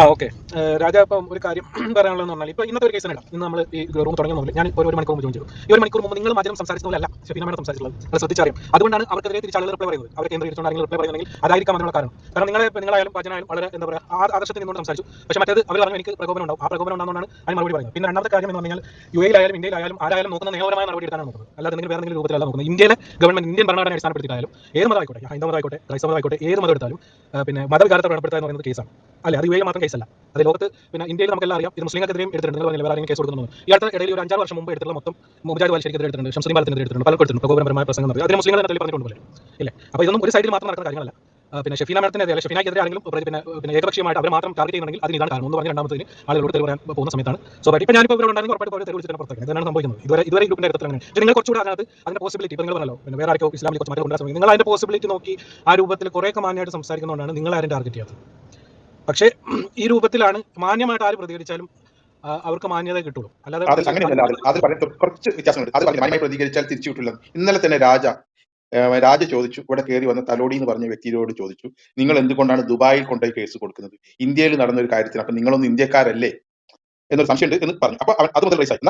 ആ ഓക്കെ രാജ ഇപ്പം ഒരു കാര്യം പറയാനുള്ളതെന്ന് പറഞ്ഞാൽ ഇപ്പോൾ ഇന്നത്തെ ഒരു കേസ് ഇടാം ഇന്ന് നമ്മൾ ഈ റൂം തുടങ്ങിയ മുതൽ ഞാൻ ഒരു മണിക്കൂർ മുമ്പ് ചെയ്തു ഈ ഒരു മണിക്കൂർ മുമ്പ് നിങ്ങൾ മാധ്യമം സംസാരിച്ച പോലെ അല്ല ഷെഫീന മേഡം സംസാരിച്ചുള്ളത് അത് ശ്രദ്ധിച്ചറിയാം. അതുകൊണ്ടാണ് അവർക്കെതിരെ തിരിച്ചാളുകൾ റിപ്ലൈ പറയുന്നത്. അവർ കേന്ദ്രീകരിച്ചുകൊണ്ട് ആരെങ്കിലും റിപ്ലൈ പറയുന്നെങ്കിൽ അതായിരിക്കാം അതിനുള്ള കാരണം. കാരണം നിങ്ങളെ നിങ്ങളായാലും ഭജനായാലും വളരെ എന്താ പറയുക ആ ആദർശത്തിൽ നിന്നുകൊണ്ട് സംസാരിച്ചു. പക്ഷേ മറ്റേത് അവർ പറഞ്ഞു എനിക്ക് പ്രകോപനം ഉണ്ടാവും. ആ പ്രകോപനം ഉണ്ടാകുന്നതാണ് അതിന് മറുപടി പറയുന്നത്. പിന്നെ രണ്ടാമത്തെ കാര്യം എന്ന് പറഞ്ഞാൽ യു എയിലായാലും ഇന്ത്യയിലായാലും ആരായാലും നോക്കുന്ന നിയമപരമായ നടപടി എടുക്കാനാണ് നോക്കുന്നത്. അല്ലാതെ നിങ്ങൾ വേറെ എന്തെങ്കിലും രൂപത്തിലല്ല നോക്കുന്നത്. ഇന്ത്യയിലെ ഗവൺമെന്റ് ഇന്ത്യൻ ഭരണഘടന അടിസ്ഥാനപ്പെടുത്തിയിട്ടായാലും ഏത് മതമായിക്കോട്ടെ ഹൈന്ദവ മതമായിക്കോട്ടെ ഏത് മതം എടുത്താലും പിന്നെ മതവികാരത്തെ വ്രണപ്പെടുത്തുക എന്ന് പറയുന്നത് കേസാണ് അല്ലെ? അത് യു എ മാത്രം കേസല്ല അത് ലോകത്ത് പിന്നെ ഇന്ത്യയിൽ നമുക്കെല്ലാം അറിയാം. ഇത് മുസ്ലിങ്ങൾക്കെതിരെയും എടുത്തിട്ടുണ്ട്. പറഞ്ഞില്ല വേറെ കേസ് കൊടുക്കുന്നു ഈ അടുത്ത ഇടയിൽ ഒരു അഞ്ചാറ് വർഷം മുമ്പ് എടുത്തുള്ള മൊത്തം മുജാദ് വാലിശ്ശേരിക്കെതിരെ എടുത്തിട്ടുണ്ട്. ഷംസുദ്ദീൻ ബാലത്തിനെതിരെ എടുത്തിട്ടുണ്ട്. പലർക്കും എടുത്തിട്ടുണ്ട്. പ്രകോപനപരമായ പ്രസംഗം നടത്തി അതിന് മുസ്ലിങ്ങൾ തന്നെ പറഞ്ഞിട്ടുണ്ട് പോലെ. ഇല്ലേ? അപ്പോൾ ഇതൊന്നും ഒരു സൈഡിൽ മാത്രം നടക്കുന്ന കാര്യങ്ങളല്ല. പിന്നെ ഷെഫീന മേഡത്തിനെതിരെ അല്ല ഷെഫീനയ്ക്കെതിരെ ആരെങ്കിലും പിന്നെ പിന്നെ ഏകപക്ഷീയമായിട്ട് അവർ മാത്രം ടാർഗറ്റ് ചെയ്യുന്നുണ്ടെങ്കിൽ അതിന് ഇതാണ് കാരണം പറഞ്ഞ രണ്ടാമത്തിന് ആളുകളോട് തെളിവ് പറയാൻ പോകുന്ന സമയത്താണ്. സോ ഇപ്പം ഞാനിപ്പോൾ ഇവിടെ ഉണ്ടായിരുന്നു ഉറപ്പായിട്ട് പോയി തെളിവ് വിളിച്ചിട്ട് പുറത്തേക്ക്. ഇതാണ് സംഭവിക്കുന്നത്. ഇതുവരെ ഇതുവരെ ഗ്രൂപ്പിന്റെ അടുത്ത് അങ്ങനെ. നിങ്ങൾ കുറച്ചുകൂടെ അതിനകത്ത് അതിന്റെ പോസിബിലിറ്റി ഇപ്പോൾ നിങ്ങൾ പറഞ്ഞല്ലോ പിന്നെ വേറെ ആർക്കോ ഇസ്ലാമിൽ കുറച്ച് മാറ്റം സമയം നിങ്ങൾ അതിന്റെ പോസിബിലിറ്റി നോക്കി ആ രൂപത്തിൽ കുറേ മാന്യമായിട്ട് സംസാരിക്കുന്നതുകൊണ്ടാണ് നിങ്ങൾ ആരും ടാർഗറ്റ് ചെയ്യാത്തത്. പക്ഷേ ഈ രൂപത്തിലാണ് മാന്യമായിട്ട് ആര് പ്രതികരിച്ചാലും അവർക്ക് മാന്യത കിട്ടുള്ളൂ. അല്ലാതെ കുറച്ച് മാന്യമായി തിരിച്ചു ഇന്നലെ തന്നെ രാജ രാജ ചോദിച്ചു ഇവിടെ കയറി വന്ന തലോടി എന്ന് പറഞ്ഞ വ്യക്തിയോട് ചോദിച്ചു നിങ്ങൾ എന്തുകൊണ്ടാണ് ദുബായിൽ കൊണ്ടുപോയി കേസ് കൊടുക്കുന്നത്? ഇന്ത്യയിൽ നടന്ന ഒരു കാര്യത്തിന് അപ്പൊ നിങ്ങളൊന്നും ഇന്ത്യക്കാരല്ലേ? എന്നൊരു സംശയമുണ്ട് എന്ന് പറഞ്ഞു. അപ്പൊ അത് മുതൽ റൈസായി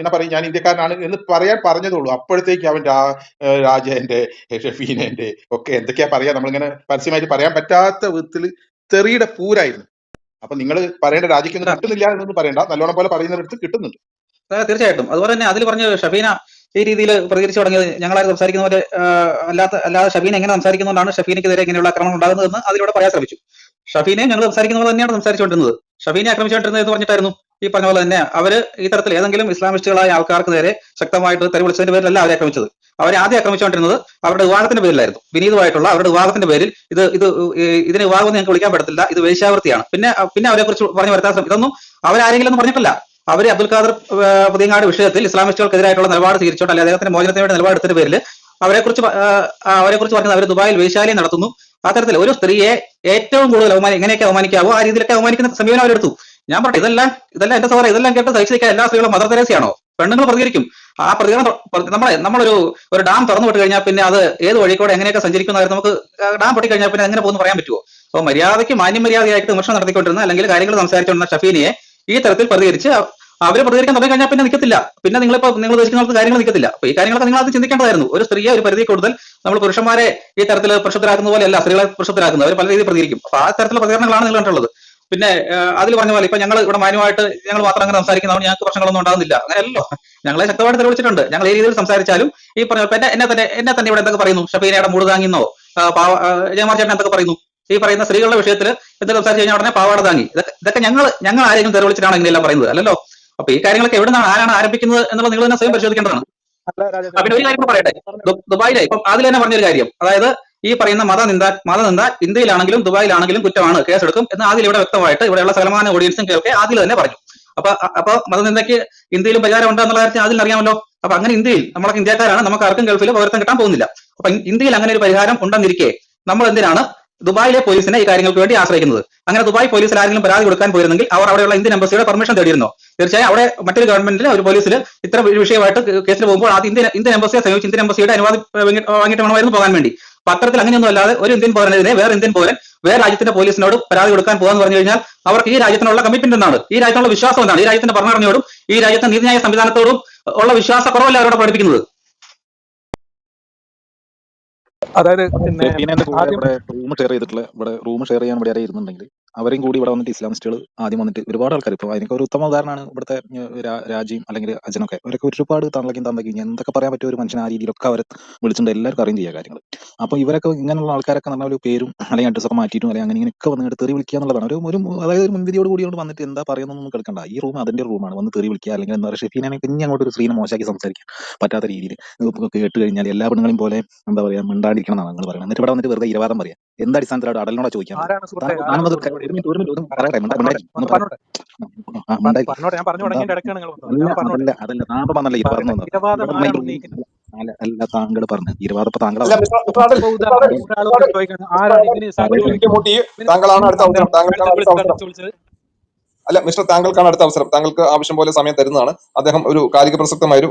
എന്നാ പറയും ഞാൻ ഇന്ത്യക്കാരനാണ് എന്ന് പറയാൻ പറഞ്ഞതുള്ളൂ അപ്പോഴത്തേക്ക് അവൻ രാ ഏഹ് ഷെഫീനന്റെ ഒക്കെ എന്തൊക്കെയാ പറയാ? നമ്മളിങ്ങനെ പരസ്യമായിട്ട് പറയാൻ പറ്റാത്ത വിധത്തിൽ തെറിയുടെ പൂരായിരുന്നു. അപ്പൊ നിങ്ങൾ പറയേണ്ട രാജ്യക്കൊന്നും കിട്ടുന്നില്ല എന്നൊന്നും പറയണ്ട. നല്ലോണം പോലെ പറയുന്നിടത്ത് കിട്ടുന്നുണ്ട്. തീർച്ചയായിട്ടും. അതുപോലെ തന്നെ അതിൽ പറഞ്ഞ ഷബീന ഈ രീതിയിൽ പ്രതികരിച്ചു തുടങ്ങിയത് ഞങ്ങളാരും സംസാരിക്കുന്ന പോലെ അല്ലാത്ത അല്ലാതെ ഷബീന എങ്ങനെ സംസാരിക്കുന്നതുകൊണ്ടാണ് ഷഫീനെതിരെ ഇങ്ങനെയുള്ള ആക്രമണം ഉണ്ടാകുന്നതെന്ന് അതിലൂടെ പറയാൻ ശ്രമിച്ചു. ഷഫീനെ ഞങ്ങൾ സംസാരിക്കുന്ന പോലെ തന്നെയാണ് സംസാരിച്ചുകൊണ്ടിരുന്നത്. ഷഫീനെ ആക്രമിച്ചുകൊണ്ടിരുന്നത് എന്ന് പറഞ്ഞിട്ടായിരുന്നു ഈ പറഞ്ഞ പോലെ തന്നെ അവർ ഈ തരത്തിൽ ഏതെങ്കിലും ഇസ്ലാമിസ്റ്റുകളായ ആൾക്കാർക്ക് നേരെ ശക്തമായിട്ട് തെറി വിളിച്ചതിന്റെ പേരിലല്ല അവരെ ആക്രമിച്ചത്. അവരെ ആദ്യം ആക്രമിച്ചുകൊണ്ടിരുന്നത് അവരുടെ വിവാഹത്തിന്റെ പേരിലായിരുന്നു. വിനീതമായിട്ടുള്ള അവരുടെ വിവാഹത്തിന്റെ പേരിൽ ഇത് ഇത് ഇതിന് വിവാഹം ഞങ്ങൾക്ക് വിളിക്കാൻ പറ്റത്തില്ല. ഇത് വേശ്യാവൃത്തിയാണ്. പിന്നെ പിന്നെ അവരെ കുറിച്ച് പറഞ്ഞു വരുത്താൻ ശ്രമം ഇതൊന്നും അവരാരെങ്കിലും ഒന്നും പറഞ്ഞിട്ടില്ല. അവർ അബ്ദുൽ ഖാദർ പുതിയങ്ങാട് വിഷയത്തിൽ ഇസ്ലാമിസ്റ്റുകൾക്കെതിരായിട്ടുള്ള നിലപാട് സ്വീകരിച്ചോണ്ട് അല്ലെങ്കിൽ അദ്ദേഹത്തിന്റെ മോചനത്തിന് വേണ്ടി നിലപാടെടുത്തതിന്റെ പേരിൽ അവരെ കുറിച്ച് അവരെ കുറിച്ച് പറഞ്ഞത് അവർ ദുബായിൽ വേശ്യാലയം നടത്തുന്നു. അത്തരത്തിൽ ഒരു സ്ത്രീയെ ഏറ്റവും കൂടുതൽ അവമാനി എങ്ങനെയൊക്കെ അവമാനിക്കാവോ ആ രീതിയിലൊക്കെ അവമാനിക്കുന്ന സമീപനം അവരെടുത്തു. ഞാൻ പറഞ്ഞു ഇതെല്ലാം ഇതെല്ലാം എന്റെ സഹോദരൻ ഇതെല്ലാം കേട്ട് സഹിച്ചിരിക്കാൻ എല്ലാ സ്ത്രീകളും മദർ തെരേസയാണോ? പെണ്ണുങ്ങൾ പ്രതികരിക്കും. ആ പ്രതികരണം നമ്മളെ നമ്മളൊരു ഒരു ഡാം തുറന്നു വിട്ട് കഴിഞ്ഞാൽ പിന്നെ അത് ഏത് വഴിക്കൂടെ എങ്ങനെയൊക്കെ സഞ്ചരിക്കുന്ന നമുക്ക് ഡാം പൊട്ടി കഴിഞ്ഞാൽ പിന്നെ എങ്ങനെ പോകുന്നു പറയാൻ പറ്റുമോ അപ്പോൾ മര്യാദയ്ക്ക് മാന്യമര്യാദയായിട്ട് വിമർശനം നടത്തിക്കൊണ്ടിരുന്ന അല്ലെങ്കിൽ കാര്യങ്ങൾ സംസാരിച്ചുകൊണ്ടിരുന്ന ഷഫീനെ ഈ തരത്തിൽ പ്രതികരിച്ച് അവ- അവർ പ്രതികരിക്കാൻ തുടങ്ങി കഴിഞ്ഞാൽ പിന്നെ നിൽക്കത്തില്ല പിന്നെ നിങ്ങളിപ്പോ നിങ്ങൾ ഉദ്ദേശിക്കുന്ന കാര്യങ്ങൾ നിൽക്കത്തില്ല അപ്പൊ ഈ കാര്യങ്ങളൊക്കെ നിങ്ങൾ അത് ചിന്തിക്കേണ്ടതായിരുന്നു. ഒരു സ്ത്രീയെ ഒരു പരിധി കൂടുതൽ നമ്മൾ പുരുഷന്മാരെ ഈ തരത്തിൽ പുരുഷത്തിലാക്കുന്ന പോലെ അല്ല സ്ത്രീകളെ പ്രക്ഷുബ്ധരാക്കുന്നത് അവർ പല രീതിയിൽ പ്രതികരിക്കും. അപ്പൊ ആ തരത്തിലുള്ള പ്രതികരണങ്ങളാണ് നിങ്ങൾ കണ്ടുള്ളത്. പിന്നെ അതിൽ പറഞ്ഞ പോലെ ഇപ്പൊ ഞങ്ങൾ ഇവിടെ മാന്യമായിട്ട് ഞങ്ങൾ മാത്രം അങ്ങനെ സംസാരിക്കുന്നതുകൊണ്ട് ഞങ്ങൾക്ക് പ്രശ്നങ്ങളൊന്നും ഉണ്ടാകുന്നില്ല അങ്ങനെയല്ലോ ഞങ്ങളെ ശക്തമായിട്ട് തെളിവിച്ചിട്ടുണ്ട് ഞങ്ങൾ ഈ രീതിയിൽ സംസാരിച്ചാലും ഈ പറഞ്ഞ എന്നെ എന്നെ തന്നെ എന്നെ തന്നെ ഇവിടെ എന്തൊക്കെ പറയുന്നു? ഷബീനയുടെ മൂട് താങ്ങിന്നോ ജയമാർ ചേട്ടൻ എന്തൊക്കെ പറയുന്നു? ഈ പറയുന്ന സ്ത്രീകളുടെ വിഷയത്തിൽ എന്തൊക്കെ സംസാരിച്ചു കഴിഞ്ഞാൽ ഉടനെ പാവാട താങ്ങി. ഇതൊക്കെ ഇതൊക്കെ ഞങ്ങൾ ഞങ്ങൾ ആരെങ്കിലും തെളിവിച്ചിട്ടാണ് ഇങ്ങനെയെല്ലാം പറയുന്നത്? അല്ലല്ലോ. അപ്പൊ ഈ കാര്യങ്ങളൊക്കെ എവിടെ നിന്നാണ് ആരാണ് ആരംഭിക്കുന്നത് എന്നുള്ളത് നിങ്ങൾ തന്നെ സ്വയം പരിശോധിക്കേണ്ടതാണ്. പിന്നെ ഒരു കാര്യം പറയട്ടെ. ദുബായിലെ ഇപ്പം അതിൽ തന്നെ പറഞ്ഞൊരു കാര്യം. അതായത് ഈ പറയുന്ന മതനിന്ദ മതനിന്ദ ഇന്ത്യയിലാണെങ്കിലും ദുബായിലാണെങ്കിലും കുറ്റമാണ് കേസെടുക്കും എന്ന് ആദ്യം ഇവിടെ വ്യക്തമായിട്ട് ഇവിടെയുള്ള സകലമാന ഓഡിയൻസും കേൾക്കെ ആദ്യം തന്നെ പറഞ്ഞു. അപ്പൊ അപ്പൊ മതനിന്ദയ്ക്ക് ഇന്ത്യയിലും പരിഹാരം ഉണ്ടോ എന്നുള്ള കാര്യത്തിൽ ആദ്യം അറിയാമല്ലോ. അപ്പൊ അങ്ങനെ ഇന്ത്യയിൽ നമ്മളൊക്കെ ഇന്ത്യക്കാരാണ് നമുക്ക് ആർക്കും ഗൾഫിൽ പകർത്തം കിട്ടാൻ പോകുന്നില്ല. അപ്പൊ ഇന്ത്യയിൽ അങ്ങനെ ഒരു പരിഹാരം ഉണ്ടെന്നിരിക്കെ നമ്മൾ എന്തിനാണ് ദുബായിലെ പോലീസിനെ ഈ കാര്യങ്ങൾക്ക് വേണ്ടി ആശ്രയിക്കുന്നത്? അങ്ങനെ ദുബായ് പോലീസിൽ ആരെങ്കിലും പരാതി കൊടുക്കാൻ പോയിരുന്നെങ്കിൽ അവർ അവിടെയുള്ള ഇന്ത്യൻ എംബസിയുടെ പെർമിഷൻ തേടിയിരുന്നോ. തീർച്ചയായും അവിടെ മറ്റൊരു ഗവൺമെന്റിൽ ഒരു പോലീസിൽ ഇത്ര വിഷയമായിട്ട് കേസിൽ പോകുമ്പോൾ ആദ്യം ഇന്ത്യൻ ഇന്ത്യൻ എംബസിയെ സമീപിച്ച് ഇന്ത്യൻ എംബസിയുടെ അനുവാദം വാങ്ങി- വാങ്ങിയിട്ട് വേണമായിരുന്നു പോകാൻ വേണ്ടി. അപ്പൊ അത്തരത്തിൽ അങ്ങനെയൊന്നും അല്ലാതെ ഒരു ഇന്ത്യൻ പൗരനെതിരെ വേറെ ഇന്ത്യൻ പൗരൻ വേറെ രാജ്യത്തിന്റെ പോലീസിനോട് പരാതി കൊടുക്കാൻ പോകാന്ന് പറഞ്ഞു കഴിഞ്ഞാൽ അവർക്ക് ഈ രാജ്യത്തിനുള്ള കമ്മിറ്റ്മെന്റ് എന്താണ്? ഈ രാജ്യത്തിനുള്ള വിശ്വാസം എന്താണ്? ഈ രാജ്യത്തിന്റെ ഭരണഘടനയോടും ഈ രാജ്യത്തെ നീതിന്യായ സംവിധാനത്തോടും ഉള്ള വിശ്വാസ കുറവല്ല അവരോട് പഠിപ്പിക്കുന്നത്? അതായത് പിന്നെ പിന്നെ എന്റെ കൂടെ ഇവിടെ റൂം ഷെയർ ചെയ്തിട്ടുള്ള ഇവിടെ റൂം ഷെയർ ചെയ്യാൻ ഇവിടെ ആരെയും ഇരുന്നുണ്ടെങ്കിൽ അവരെയും കൂടി ഇവിടെ വന്നിട്ട് ഇസ്ലാമിസ്റ്റുകൾ ആദ്യം വന്നിട്ട് ഒരുപാട് ആൾക്കാർ ഇപ്പോൾ അതിനൊക്കെ ഒരു ഉത്തമ ഉദാഹരണമാണ് ഇവിടുത്തെ രാജിയും അല്ലെങ്കിൽ അജനൊക്കെ. അവരൊക്കെ ഒരുപാട് തന്നെ തന്തക്കും എന്തൊക്കെ പറയാൻ പറ്റിയ ഒരു മനുഷ്യൻ ആ രീതിയിലൊക്കെ അവരെ വിളിച്ചിട്ടുണ്ട്. എല്ലാവർക്കും അറിയും ചെയ്യുക കാര്യങ്ങൾ അപ്പോൾ ഇവരൊക്കെ ഇങ്ങനെയുള്ള ആൾക്കാരൊക്കെ പറഞ്ഞ ഒരു പേരും അല്ലെങ്കിൽ അഡ്രസ്സൊക്കെ മാറ്റിയിട്ടും അല്ലെങ്കിൽ അങ്ങനെ ഇങ്ങനെയൊക്കെ വന്നിട്ട് തെറി വിളിക്കുക എന്നുള്ളതാണ്. ഒരു ഒരു അതായത് ഒരു മുൻവിധിയോട് കൂടി കൊണ്ട് വന്നിട്ട് എന്താ പറയുന്നൊന്നും കേൾക്കണ്ട. ഈ റൂം അതിന്റെ റൂമാണ്. വന്ന് തെറി വിളിക്കുക അല്ലെങ്കിൽ എന്താ പറയുക ഷെഫീനെ പിന്നെ അങ്ങോട്ട് ഒരു സ്ത്രീനെ മോശമാക്കി സംസാരിക്കാൻ പറ്റാത്ത രീതിയിൽ കേട്ട് കഴിഞ്ഞാൽ എല്ലാ പെണ്ണുങ്ങളെയും പോലെ എന്താ പറയുക മിണ്ടാണ്ടിരിക്കണം എന്നാണ് നിങ്ങൾ പറയുന്നത്. എന്നിട്ട് ഇവിടെ വന്നിട്ട് വെറുതെ ഇരുപാതം പറയാം. എന്താ അടിസ്ഥാനത്തിലാണ് അടലിനോട് ചോദിക്കാം. അല്ല താങ്കൾ പറഞ്ഞു ഇരുവാദം പറയട്ടെ. വന്നത്. ഇരവാദം ഇവിടെ ആരാണ് ഭയങ്കര- ഉന്നയിക്കുന്നത്? അല്ല അല്ല താങ്കൾ അല്ല മിസ്റ്റർ താങ്കൾക്കാണ് അടുത്ത അവസരം അല്ല മിസ്റ്റർ താങ്കൾക്കാണ് അടുത്ത അവസരം. താങ്കൾക്ക് ആവശ്യം പോലെ സമയം തരുന്നതാണ്. അദ്ദേഹം ഒരു കാലിക പ്രസക്തമായ ഒരു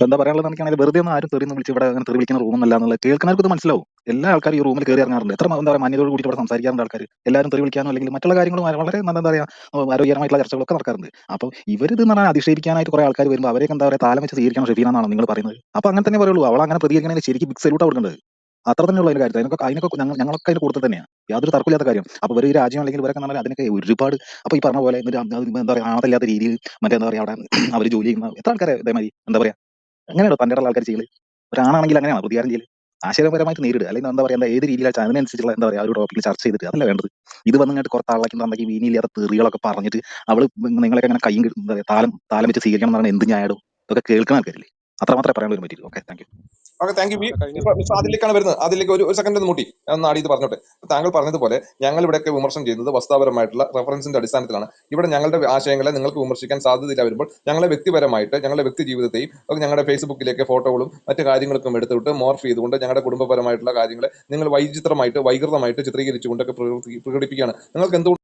അപ്പൊ എന്താ പറയാനുള്ളത് നമുക്കാണെങ്കിൽ വെറുതെ ഒന്നും ആരും തെറിയൊന്നും വിളിച്ച് ഇവിടെ അങ്ങനെ തെറി വിളിക്കുന്ന റൂമൊന്നല്ല എന്നുള്ളത് കേൾക്കുന്നവർക്ക് ഇത് മനസ്സിലാവും. എല്ലാ ആൾക്കാരും ഈ റൂമിൽ കയറി ഇറങ്ങാറുണ്ട്. എത്ര എന്താ പറയുക മാന്യതയോട് കൂടി ഇവിടെ സംസാരിക്കാറുണ്ട് ആൾക്കാർ എല്ലാവരും തെറി വിളിക്കാനോ അല്ലെങ്കിൽ മറ്റുള്ള കാര്യങ്ങളും വളരെ എന്താ പറയാ ആരോഗ്യകരമായിട്ടുള്ള ചർച്ചകളൊക്കെ നടക്കാറുണ്ട്. അപ്പൊ ഇവരിത് എന്ന് പറഞ്ഞാൽ അധിക്ഷേപിക്കാനായിട്ട് കുറെ ആൾക്കാർ വരുമ്പോൾ അവരെ എന്താ പറയുക താലം വെച്ച് സ്വീകരിക്കണം. ഷെഫീന നിങ്ങൾ പറയുന്നത്? അപ്പൊ അങ്ങനെ തന്നെ പറയുള്ളൂ. അവൾ അങ്ങനെ പ്രതികരിക്കണമെങ്കിൽ ശരിക്കും ബിഗ് സല്യൂട്ട് കൊടുക്കേണ്ടത്. അത്ര തന്നെയുള്ള ഒരു കാര്യത്തിൽ. അതിനൊക്കെ അതിനൊക്കെ ഞങ്ങളൊക്കെ അതിന് കൂടുതൽ തന്നെയാണ് യാതൊരു തർക്കമില്ലാത്ത കാര്യം. അപ്പൊ ഒരു രാജ്യം അല്ലെങ്കിൽ ഇവരൊക്കെ നമ്മൾ അതിനൊക്കെ ഒരുപാട് അപ്പൊ ഈ പറഞ്ഞ പോലെ എന്താ പറയുക ആണത്തില്ലാത്ത രീതിയിൽ മറ്റേ എന്താ പറയുക അവിടെ അവർ ജോലി ചെയ്യുന്ന എത്ര ആൾക്കാരെ ഇതേമാതിരി എന്താ പറയാ അങ്ങനെയാണോ പണ്ടുള്ള ആൾക്കാർ ചെയ്യൽ. ഒരാണാണെങ്കിൽ അങ്ങനെയാണ് പ്രതികാരം ചെയ്യൽ? ആശയപരമായിട്ട് നേരിടുക അല്ലെങ്കിൽ എന്താ പറയാ എന്താ ഏത് രീതിയിലാണ് അതിനനുസരിച്ചുള്ള എന്താ പറയാ ഒരു ടോപ്പിക്കിൽ ചർച്ച ചെയ്തിട്ട് അതല്ല വേണ്ടത്? ഇത് വന്നിട്ട് കുറച്ച് ആളാക്കി തന്നെങ്കിൽ വീനിയില്ലാത്ത തെറികളൊക്കെ പറഞ്ഞിട്ട് അവൾ നിങ്ങളൊക്കെ അങ്ങനെ കൈയും എന്താ താലം താലം വെച്ച് സ്വീകരിക്കണം എന്നാണ് എന്ത് ഞായടും ഇതൊക്കെ കേൾക്കുന്ന ആൾക്കാരില്ലേ? അത്ര മാത്രമേ പറയാൻ ഒരു പറ്റില്ല okay thank okay thank you mister അതിലേക്കാണ് വരുന്നത്. അതിലേക്ക് ഒരു സെക്കൻഡ് ഒന്ന് മുട്ടി. ഞാൻ ഒന്ന് ആടി ഇത് പറഞ്ഞോട്ടെ. താങ്കൾ പറഞ്ഞതുപോലെ ഞങ്ങൾ ഇവിടെയൊക്കെ വിമർശനം ചെയ്യുന്നത് വസ്തുതാപരമായിട്ടുള്ള റെഫറൻസിന്റെ അടിസ്ഥാനത്തിലാണ്. ഇവിടെ ഞങ്ങളുടെ ആശയങ്ങളെ നിങ്ങൾക്ക് വിമർശിക്കാൻ സാധ്യതയില്ല വരുമ്പോൾ ഞങ്ങളെ വ്യക്തിപരമായിട്ട് ഞങ്ങളുടെ വ്യക്തി ജീവിതത്തെയും ഞങ്ങളുടെ ഫേസ്ബുക്കിലേക്ക് ഫോട്ടോകളും മറ്റു കാര്യങ്ങൾക്കും എടുത്തിട്ട് മോർഫ് ചെയ്തുകൊണ്ട് ഞങ്ങളുടെ കുടുംബപരമായിട്ടുള്ള കാര്യങ്ങളെ നിങ്ങൾ വൈചിത്രമായിട്ട് വൈകൃതമായിട്ട് ചിത്രീകരിച്ചുകൊണ്ടൊക്കെ പ്രകടി- പ്രകടിപ്പിക്കുകയാണ്. നിങ്ങൾക്ക് എന്തുകൊണ്ട്